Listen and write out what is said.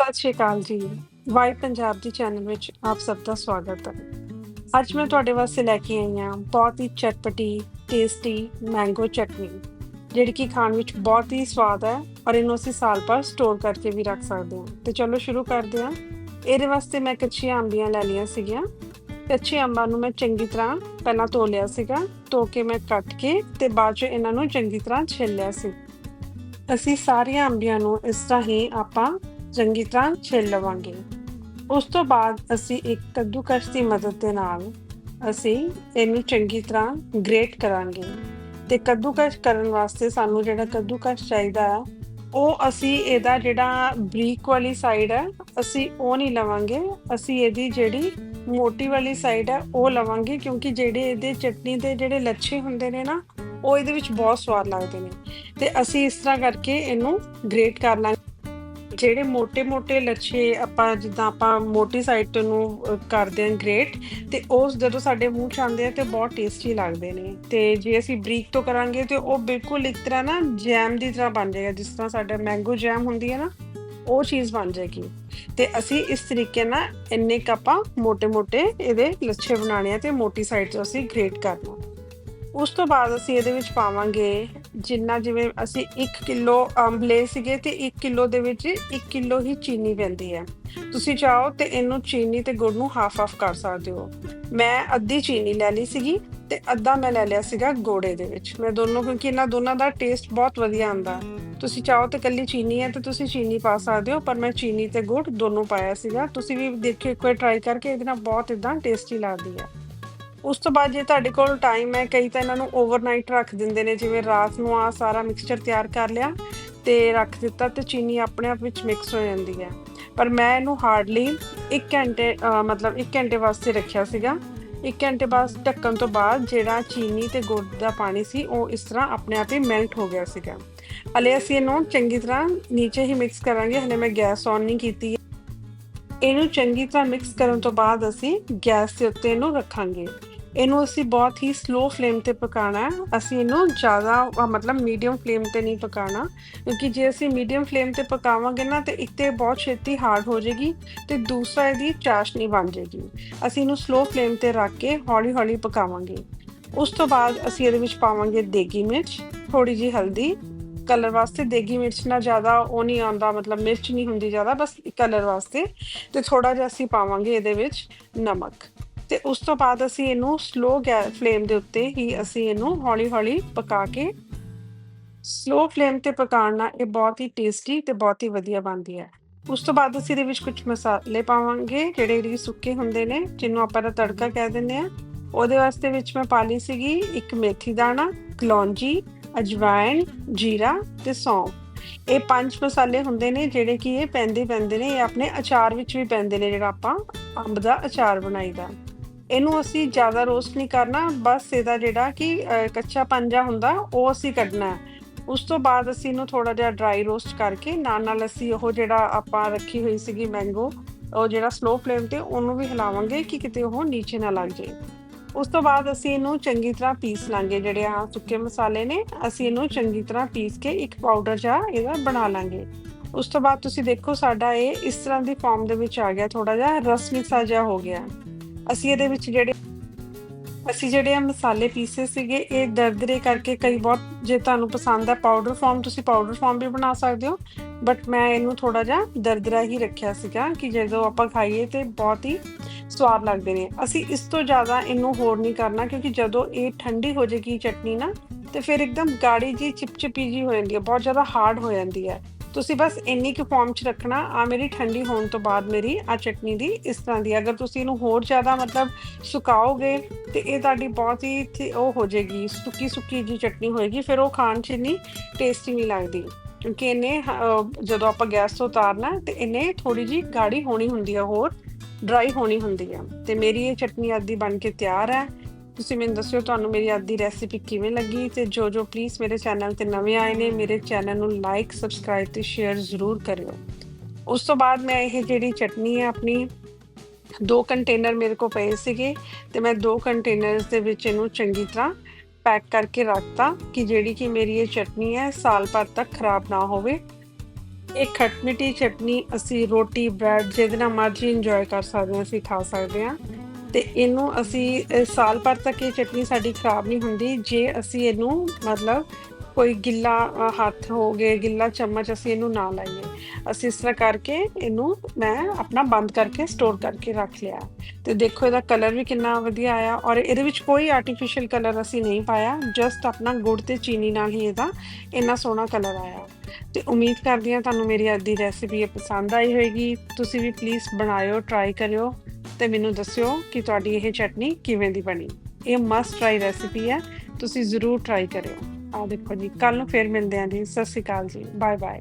ਸਤਿ ਸ਼੍ਰੀ ਅਕਾਲ ਜੀ। ਵਾਈ ਪੰਜਾਬ ਦੀ ਚੈਨਲ ਵਿੱਚ ਆਪ ਸਭ ਦਾ ਸਵਾਗਤ ਹੈ। ਅੱਜ ਮੈਂ ਤੁਹਾਡੇ ਵਾਸਤੇ ਲੈ ਕੇ ਆਈ ਹਾਂ ਬਹੁਤ ਹੀ ਚਟਪਟੀ ਟੇਸਟੀ ਮੈਂਗੋ ਚਟਨੀ, ਜਿਹੜੀ ਕਿ ਖਾਣ ਵਿੱਚ ਬਹੁਤ ਹੀ ਸਵਾਦ ਹੈ ਔਰ ਇਹਨੂੰ ਅਸੀਂ ਸਾਲ ਭਰ ਸਟੋਰ ਕਰਕੇ ਵੀ ਰੱਖ ਸਕਦੇ ਹਾਂ। ਤੇ ਚਲੋ ਸ਼ੁਰੂ ਕਰਦੇ ਹਾਂ। ਇਹਦੇ ਵਾਸਤੇ ਮੈਂ ਕੱਚੀਆਂ ਅੰਬੀਆਂ ਲੈ ਲਈਆਂ ਸੀਗੀਆਂ। ਕੱਚੇ ਅੰਬਾਂ ਨੂੰ ਮੈਂ ਚੰਗੀ ਤਰ੍ਹਾਂ ਪਹਿਲਾਂ ਧੋ ਲਿਆ ਸੀਗਾ। ਧੋ ਕੇ ਮੈਂ ਕੱਟ ਕੇ ਤੇ ਬਾਅਦ ਚ ਇਹਨਾਂ ਨੂੰ ਚੰਗੀ ਤਰ੍ਹਾਂ ਛਿੱਲ ਲਿਆ ਸੀ। ਅਸੀਂ ਸਾਰੀਆਂ ਅੰਬੀਆਂ ਨੂੰ ਇਸ ਤਰ੍ਹਾਂ ਹੀ ਆਪਾਂ ਚੰਗੀ ਤਰ੍ਹਾਂ ਛਿੱਲ ਲਵਾਂਗੇ। ਉਸ ਤੋਂ ਬਾਅਦ ਅਸੀਂ ਇੱਕ ਕੱਦੂਕਸ ਦੀ ਮਦਦ ਦੇ ਨਾਲ ਅਸੀਂ ਇਹਨੂੰ ਚੰਗੀ ਤਰ੍ਹਾਂ ਗ੍ਰੇਟ ਕਰਾਂਗੇ ਤੇ ਕੱਦੂਕਸ ਕਰਨ ਵਾਸਤੇ ਸਾਨੂੰ ਜਿਹੜਾ ਕੱਦੂਕਸ ਚਾਹੀਦਾ ਹੈ, ਉਹ ਅਸੀਂ ਇਹਦਾ ਜਿਹੜਾ ਬਰੀਕ ਵਾਲੀ ਸਾਈਡ ਹੈ, ਅਸੀਂ ਉਹ ਨਹੀਂ ਲਵਾਂਗੇ। ਅਸੀਂ ਇਹਦੀ ਜਿਹੜੀ ਮੋਟੀ ਵਾਲੀ ਸਾਈਡ ਹੈ, ਉਹ ਲਵਾਂਗੇ ਕਿਉਂਕਿ ਜਿਹੜੇ ਇਹਦੇ ਚਟਨੀ ਦੇ ਜਿਹੜੇ ਲੱਛੇ ਹੁੰਦੇ ਨੇ ਨਾ, ਉਹ ਇਹਦੇ ਵਿੱਚ ਬਹੁਤ ਸਵਾਦ ਲੱਗਦੇ ਨੇ। ਤੇ ਅਸੀਂ ਇਸ ਤਰ੍ਹਾਂ ਕਰਕੇ ਇਹਨੂੰ ਗ੍ਰੇਟ ਕਰ ਲਾਂਗੇ। ਜਿਹੜੇ ਮੋٹے-ਮੋٹے ਲੱਛੇ ਆਪਾਂ ਜਿੱਦਾਂ ਆਪਾਂ ਮੋਟੀ ਸਾਈਡ ਨੂੰ ਕਰਦੇ ਆਂ ਗ੍ਰੇਟ ਤੇ ਉਸ ਜਦੋਂ ਸਾਡੇ ਮੂੰਹ 'ਚ ਆਉਂਦੇ ਆ ਤੇ ਬਹੁਤ ਟੇਸਟੀ ਲੱਗਦੇ ਨੇ। ਤੇ ਜੇ ਅਸੀਂ ਬਰੀਕ ਤੋਂ ਕਰਾਂਗੇ ਤੇ ਉਹ ਬਿਲਕੁਲ ਇੱਕ ਤਰ੍ਹਾਂ ਨਾ ਜੈਮ ਦੀ ਤਰ੍ਹਾਂ ਬਣ ਜਾਏਗਾ, ਜਿਸ ਤਰ੍ਹਾਂ ਸਾਡਾ ਮੈਂਗੋ ਜੈਮ ਹੁੰਦੀ ਹੈ ਨਾ, ਉਹ ਚੀਜ਼ ਬਣ ਜਾਏਗੀ। ਤੇ ਅਸੀਂ ਇਸ ਤਰੀਕੇ ਨਾਲ ਇੰਨੇ ਕਪਾਂ ਮੋਟੇ ਮੋਟੇ ਇਹਦੇ ਲੱਛੇ ਬਣਾਣੇ ਆ ਤੇ ਮੋਟੀ ਸਾਈਡ ਤੋਂ ਅਸੀਂ ਗ੍ਰੇਟ ਕਰਨਾ। ਉਸ ਤੋਂ ਬਾਅਦ ਅਸੀਂ ਇਹਦੇ ਵਿੱਚ ਪਾਵਾਂਗੇ ਜਿੰਨਾ ਜਿਵੇਂ ਅਸੀਂ 1 ਕਿਲੋ ਅੰਬ ਲਏ ਸੀਗੇ ਤੇ 1 ਕਿਲੋ ਦੇ ਵਿੱਚ 1 ਕਿਲੋ ਹੀ ਚੀਨੀ ਪੈਂਦੀ ਹੈ। ਤੁਸੀਂ ਚਾਹੋ ਤੇ ਇਹਨੂੰ ਚੀਨੀ ਤੇ ਗੁੜ ਨੂੰ ਹਾਫ ਹਾਫ ਕਰ ਸਕਦੇ ਹੋ। ਮੈਂ ਅੱਧੀ ਚੀਨੀ ਲੈ ਲਈ ਸੀਗੀ ਤੇ ਅੱਧਾ ਮੈਂ ਲੈ ਲਿਆ ਸੀਗਾ ਗੋੜੇ ਦੇ ਵਿੱਚ। ਮੈਂ ਦੋਨੋਂ ਕਿਉਂਕਿ ਇਹਨਾਂ ਦੋਨਾਂ ਦਾ ਟੇਸਟ ਬਹੁਤ ਵਧੀਆ ਆਉਂਦਾ। ਤੁਸੀਂ ਚਾਹੋ ਤੇ ਕੱਲੀ ਚੀਨੀ ਹੈ ਤੇ ਤੁਸੀਂ ਚੀਨੀ ਪਾ ਸਕਦੇ ਹੋ, ਪਰ ਮੈਂ ਚੀਨੀ ਤੇ ਗੁੜ ਦੋਨੋਂ ਪਾਇਆ ਸੀਗਾ। ਤੁਸੀਂ ਵੀ ਦੇਖਿਓ ਇੱਕ ਵਾਰ ਟਰਾਈ ਕਰਕੇ ਇਹਦੇ ਨਾਲ ਬਹੁਤ ਇਦਾਂ ਟੇਸਟੀ ਲੱਗਦੀ ਹੈ। ਉਸ ਤੋਂ ਬਾਅਦ ਜੇ ਤੁਹਾਡੇ ਕੋਲ ਟਾਈਮ ਹੈ, ਕਈ ਤਾਂ ਇਹਨਾਂ ਨੂੰ ਓਵਰਨਾਈਟ ਰੱਖ ਦਿੰਦੇ ਨੇ, ਜਿਵੇਂ ਰਾਤ ਨੂੰ ਆ ਸਾਰਾ ਮਿਕਸਚਰ ਤਿਆਰ ਕਰ ਲਿਆ ਤੇ ਰੱਖ ਦਿੱਤਾ ਤੇ ਚੀਨੀ ਆਪਣੇ ਆਪ ਵਿੱਚ ਮਿਕਸ ਹੋ ਜਾਂਦੀ ਹੈ। ਪਰ ਮੈਂ ਇਹਨੂੰ ਹਾਰਡਲੀ 1 ਘੰਟੇ ਮਤਲਬ 1 ਘੰਟੇ ਵਾਸਤੇ ਰੱਖਿਆ ਸੀਗਾ। 1 ਘੰਟੇ ਬਾਅਦ ਢੱਕਣ ਤੋਂ ਬਾਅਦ ਜਿਹੜਾ ਚੀਨੀ ਤੇ ਗੁੜ ਦਾ ਪਾਣੀ ਸੀ, ਉਹ ਇਸ ਤਰ੍ਹਾਂ ਆਪਣੇ ਆਪ ਹੀ ਮੈਲਟ ਹੋ ਗਿਆ ਸੀਗਾ। ਹਲੇ ਅਸੀਂ ਇਹਨੂੰ ਚੰਗੀ ਤਰ੍ਹਾਂ ਨੀਚੇ ਹੀ ਮਿਕਸ ਕਰਾਂਗੇ, ਹਲੇ ਮੈਂ ਗੈਸ ਔਨ ਨਹੀਂ ਕੀਤੀ। ਇਹਨੂੰ ਚੰਗੀ ਤਰ੍ਹਾਂ ਮਿਕਸ ਕਰਨ ਤੋਂ ਬਾਅਦ ਅਸੀਂ ਗੈਸ ਦੇ ਉੱਤੇ ਇਹਨੂੰ ਰੱਖਾਂਗੇ। ਇਹਨੂੰ ਅਸੀਂ ਬਹੁਤ ਹੀ ਸਲੋ ਫਲੇਮ ਤੇ ਪਕਾਣਾ ਹੈ। ਅਸੀਂ ਇਹਨੂੰ ਜ਼ਿਆਦਾ ਮਤਲਬ ਮੀਡੀਅਮ ਫਲੇਮ ਤੇ ਨਹੀਂ ਪਕਾਣਾ ਕਿਉਂਕਿ ਜੇ ਅਸੀਂ ਮੀਡੀਅਮ ਫਲੇਮ ਤੇ ਪਕਾਵਾਂਗੇ ਨਾ, ਤੇ ਇੱਕ ਤੇ ਬਹੁਤ ਛੇਤੀ ਹਾਰਡ ਹੋ ਜਾਏਗੀ ਤੇ ਦੂਸਰਾ ਇਹਦੀ ਚਾਸ਼ਨੀ ਬਣ ਜਾਏਗੀ। ਅਸੀਂ ਇਹਨੂੰ ਸਲੋ ਫਲੇਮ ਤੇ ਰੱਖ ਕੇ ਹੌਲੀ-ਹੌਲੀ ਪਕਾਵਾਂਗੇ। ਉਸ ਤੋਂ ਬਾਅਦ ਅਸੀਂ ਇਹਦੇ ਵਿੱਚ ਪਾਵਾਂਗੇ ਦੇਗੀ ਮਿਰਚ। ਥੋੜੀ ਜੀ ਹਲਦੀ। ਕਲਰ ਵਾਸਤੇ ਦੇਗੀ ਮਿਰਚ ਨਾ ਜ਼ਿਆਦਾ ਉਹ ਨਹੀਂ ਆਉਂਦਾ, ਮਤਲਬ ਮਿਰਚ ਨਹੀਂ ਹੁੰਦੀ ਜ਼ਿਆਦਾ, ਬਸ ਕਲਰ ਵਾਸਤੇ। ਤੇ ਥੋੜਾ ਜਿਹਾ ਅਸੀਂ ਪਾਵਾਂਗੇ ਇਹਦੇ ਵਿੱਚ ਨਮਕ। ਤੇ ਉਸ ਤੋਂ ਬਾਅਦ ਅਸੀਂ ਇਹਨੂੰ ਸਲੋ ਗੈਸ ਫਲੇਮ ਦੇ ਉੱਤੇ ਹੀ ਅਸੀਂ ਇਹਨੂੰ ਹੌਲੀ-ਹੌਲੀ ਪਕਾ ਕੇ ਸਲੋ ਫਲੇਮ ਤੇ ਪਕਾਉਣ ਨਾਲ ਇਹ ਬਹੁਤ ਹੀ ਟੇਸਟੀ ਤੇ ਬਹੁਤ ਹੀ ਵਧੀਆ ਬਣਦੀ ਹੈ। ਉਸ ਤੋਂ ਬਾਅਦ ਅਸੀਂ ਇਹਦੇ ਵਿੱਚ ਕੁਝ ਮਸਾਲੇ ਪਾਵਾਂਗੇ ਜਿਹੜੇ ਵੀ ਸੁੱਕੇ ਹੁੰਦੇ ਨੇ, ਜਿਹਨੂੰ ਆਪਾਂ ਦਾ ਤੜਕਾ ਕਹਿ ਦਿੰਦੇ ਆ ਉਹਦੇ ਵਾਸਤੇ ਵਿੱਚ ਮੈਂ ਪਾ ਲਈ ਸੀਗੀ ਇੱਕ ਮੇਥੀ ਦਾਣਾ, ਕਲੌਂਜੀ, ਅਜਵਾਇਣ, ਜੀਰਾ ਤੇ ਸੌਂਫ। ਇਹ ਪੰਜ ਮਸਾਲੇ ਹੁੰਦੇ ਨੇ ਜਿਹੜੇ ਕਿ ਇਹ ਪੈਂਦੇ ਪੈਂਦੇ ਨੇ, ਇਹ ਆਪਣੇ ਅਚਾਰ ਵਿੱਚ ਵੀ ਪੈਂਦੇ ਨੇ ਜਿਹੜਾ ਆਪਾਂ ਅੰਬ ਦਾ ਅਚਾਰ ਬਣਾਈਦਾ। ਇਹਨੂੰ ਅਸੀਂ ਜ਼ਿਆਦਾ ਰੋਸਟ ਨਹੀਂ ਕਰਨਾ, ਬਸ ਇਹਦਾ ਜਿਹੜਾ ਕਿ ਕੱਚਾ ਪੰਜਾ ਹੁੰਦਾ, ਉਹ ਅਸੀਂ ਕੱਢਣਾ ਉਸ ਤੋਂ ਬਾਅਦ ਅਸੀਂ ਇਹਨੂੰ ਥੋੜਾ ਜਿਹਾ ਡਰਾਈ ਰੋਸਟ ਕਰਕੇ, ਨਾਲ ਨਾਲ ਅਸੀਂ ਉਹ ਜਿਹੜਾ ਆਪਾਂ ਰੱਖੀ ਹੋਈ ਸੀਗੀ ਮੈਂਗੋ ਉਹ ਜਿਹੜਾ ਸਲੋ ਫਲੇਮ ਤੇ ਉਹਨੂੰ ਵੀ ਹਿਲਾਵਾਂਗੇ ਕਿ ਕਿਤੇ ਉਹ ਨੀਚੇ ਨਾ ਲੱਗ ਜਾਏ। ਉਸ ਤੋਂ ਬਾਅਦ ਅਸੀਂ ਇਹਨੂੰ ਚੰਗੀ ਤਰ੍ਹਾਂ ਪੀਸ ਲਾਂਗੇ, ਜਿਹੜੇ ਆ ਸੁੱਕੇ ਮਸਾਲੇ ਨੇ, ਅਸੀਂ ਇਹਨੂੰ ਚੰਗੀ ਤਰ੍ਹਾਂ ਪੀਸ ਕੇ ਇੱਕ ਪਾਊਡਰ ਜਿਹਾ ਇਹਦਾ ਬਣਾ ਲਾਂਗੇ। ਉਸ ਤੋਂ ਬਾਅਦ ਤੁਸੀਂ ਦੇਖੋ ਸਾਡਾ ਇਹ ਇਸ ਤਰ੍ਹਾਂ ਦੀ ਫਾਰਮ ਦੇ ਵਿੱਚ ਆ ਗਿਆ ਥੋੜਾ ਜਿਹਾ ਰਸ ਮਿਕਸਾ ਜਿਹਾ ਹੋ ਗਿਆ। ਅਸੀਂ ਇਹਦੇ ਵਿੱਚ ਜਿਹੜੇ ਅਸੀਂ ਜਿਹੜੇ ਆ ਮਸਾਲੇ ਪੀਸੇ ਸੀਗੇ, ਇਹ ਦਰਦਰੇ ਕਰਕੇ ਕਈ ਬਹੁਤ ਜੇ ਤੁਹਾਨੂੰ ਪਸੰਦ ਹੈ ਪਾਊਡਰ ਫਾਰਮ ਤੁਸੀਂ ਪਾਊਡਰ ਫਾਰਮ ਵੀ ਬਣਾ ਸਕਦੇ ਹੋ। ਬਟ ਮੈਂ ਇਹਨੂੰ ਥੋੜਾ ਜਿਹਾ ਦਰਦਰਾ ਹੀ ਰੱਖਿਆ ਸੀਗਾ ਕਿ ਜਦੋਂ ਆਪਾਂ ਖਾਈਏ ਤੇ ਬਹੁਤ ਹੀ ਸਵਾਦ ਲੱਗਦੇ ਨੇ। ਅਸੀਂ ਇਸ ਤੋਂ ਜ਼ਿਆਦਾ ਇਹਨੂੰ ਹੋਰ ਨਹੀਂ ਕਰਨਾ ਕਿਉਂਕਿ ਜਦੋਂ ਇਹ ਠੰਡੀ ਹੋ ਜਾਏਗੀ ਚਟਨੀ ਨਾ ਤੇ ਫਿਰ ਇੱਕਦਮ ਗਾੜੀ ਜੀ ਚਿਪਚਿਪੀ ਜੀ ਹੋ ਜਾਂਦੀ ਹੈ, ਬਹੁਤ ਜ਼ਿਆਦਾ ਹਾਰਡ ਹੋ ਜਾਂਦੀ ਹੈ। ਤੁਸੀਂ ਬਸ ਇੰਨੀ ਕੁ ਫਾਰਮ 'ਚ ਰੱਖਣਾ ਆ ਮੇਰੀ ਠੰਡੀ ਹੋਣ ਤੋਂ ਬਾਅਦ ਮੇਰੀ ਆ ਚਟਨੀ ਦੀ ਇਸ ਤਰ੍ਹਾਂ ਦੀ। ਅਗਰ ਤੁਸੀਂ ਇਹਨੂੰ ਹੋਰ ਜ਼ਿਆਦਾ ਮਤਲਬ ਸੁਕਾਓਗੇ ਤੇ ਇਹ ਤੁਹਾਡੀ ਬਹੁਤ ਹੀ ਉਹ ਹੋ ਜਾਏਗੀ, ਸੁੱਕੀ ਸੁੱਕੀ ਜੀ ਚਟਨੀ ਹੋਏਗੀ, ਫਿਰ ਉਹ ਖਾਣ 'ਚ ਨਹੀਂ ਟੇਸਟੀ ਨਹੀਂ ਲੱਗਦੀ। ਕਿਉਂਕਿ ਇਹਨੇ ਜਦੋਂ ਆਪਾਂ ਗੈਸ ਤੋਂ ਉਤਾਰਨਾ ਤੇ ਇਹਨੇ ਥੋੜੀ ਜੀ ਗਾੜੀ ਹੋਣੀ ਹੁੰਦੀ ਹੈ ਹੋਰ ਡਰਾਈ ਹੋਣੀ ਹੁੰਦੀ ਹੈ ਤੇ ਮੇਰੀ ਇਹ ਚਟਨੀ ਆਦੀ ਬਣ ਕੇ ਤਿਆਰ ਹੈ। ਤੁਸੀਂ ਮੈਨੂੰ ਦੱਸਿਓ ਤੁਹਾਨੂੰ ਮੇਰੀ ਅੱਜ ਦੀ ਰੈਸਿਪੀ ਕਿਵੇਂ ਲੱਗੀ ਤੇ ਜੋ ਜੋ ਪਲੀਜ਼ ਮੇਰੇ ਚੈਨਲ ਤੇ ਨਵੇਂ ਆਏ ਨੇ ਮੇਰੇ ਚੈਨਲ ਨੂੰ ਲਾਈਕ ਸਬਸਕ੍ਰਾਈਬ ਤੇ ਸ਼ੇਅਰ ਜ਼ਰੂਰ ਕਰਿਓ। ਉਸ ਤੋਂ ਬਾਅਦ ਮੈਂ ਇਹ ਜਿਹੜੀ ਚਟਨੀ ਹੈ ਆਪਣੀ ਦੋ ਕੰਟੇਨਰ ਮੇਰੇ ਕੋਲ ਪਏ ਸੀਗੇ ਤੇ ਮੈਂ ਦੋ ਕੰਟੇਨਰਸ ਦੇ ਵਿੱਚ ਇਹਨੂੰ ਚੰਗੀ ਤਰ੍ਹਾਂ ਪੈਕ ਕਰਕੇ ਰੱਖਤਾ ਕਿ ਜਿਹੜੀ ਕਿ ਮੇਰੀ ਇਹ ਚਟਨੀ ਹੈ ਸਾਲ ਭਰ ਤੱਕ ਖਰਾਬ ਨਾ ਹੋਵੇ। ਇਹ ਖਟਮਿੱਠੀ ਚਟਨੀ ਅਸੀਂ ਰੋਟੀ, ਬ੍ਰੈਡ ਜਿਹਦੇ ਨਾਲ ਮਰਜ਼ੀ ਇੰਜੋਏ ਕਰ ਸਕਦੇ ਹਾਂ, ਅਸੀਂ ਖਾ ਸਕਦੇ ਹਾਂ। ਤੇ ਇਹਨੂੰ ਅਸੀਂ ਸਾਲ ਭਰ ਤੱਕ ਇਹ ਚਟਨੀ ਸਾਡੀ ਖਰਾਬ ਨਹੀਂ ਹੁੰਦੀ। ਜੇ ਅਸੀਂ ਇਹਨੂੰ ਮਤਲਬ ਕੋਈ ਗਿੱਲਾ ਹੱਥ ਹੋ ਗਏ, ਗਿੱਲਾ ਚਮਚ ਅਸੀਂ ਇਹਨੂੰ ਨਾ ਲਾਈਏ। ਅਸੀਂ ਇਸ ਤਰ੍ਹਾਂ ਕਰਕੇ ਇਹਨੂੰ ਮੈਂ ਆਪਣਾ ਬੰਦ ਕਰਕੇ ਸਟੋਰ ਕਰਕੇ ਰੱਖ ਲਿਆ। ਤੇ ਦੇਖੋ ਇਹਦਾ ਕਲਰ ਵੀ ਕਿੰਨਾ ਵਧੀਆ ਆਇਆ ਔਰ ਇਹਦੇ ਵਿੱਚ ਕੋਈ ਆਰਟੀਫੀਸ਼ੀਅਲ ਕਲਰ ਅਸੀਂ ਨਹੀਂ ਪਾਇਆ। ਜਸਟ ਆਪਣਾ ਗੁੜ ਤੇ ਚੀਨੀ ਨਾਲ ਹੀ ਇਹਦਾ ਇੰਨਾ ਸੋਹਣਾ ਕਲਰ ਆਇਆ। ਤੇ ਉਮੀਦ ਕਰਦੀ ਹਾਂ ਤੁਹਾਨੂੰ ਮੇਰੀ ਅੱਜ ਦੀ ਰੈਸਿਪੀ ਇਹ ਪਸੰਦ ਆਈ ਹੋਵੇਗੀ ਤੁਸੀਂ ਵੀ ਪਲੀਜ਼ ਬਣਾਇਓ ਟਰਾਈ ਕਰਿਓ। ਤੇ ਮੈਨੂੰ ਦੱਸਿਓ ਕਿ ਤੁਹਾਡੀ ਇਹ ਚਟਨੀ ਕਿਵੇਂ ਦੀ ਬਣੀ। ਇਹ ਮਸਟ ਟਰਾਈ ਰੈਸਿਪੀ ਹੈ, ਤੁਸੀਂ ਜ਼ਰੂਰ ਟਰਾਈ ਕਰਿਓ। ਆ ਦੇਖੋ ਜੀ ਕੱਲ ਨੂੰ ਫੇਰ ਮਿਲਦੇ ਹਾਂ ਜੀ। ਸਤਿ ਸ਼੍ਰੀ ਅਕਾਲ ਜੀ। Bye bye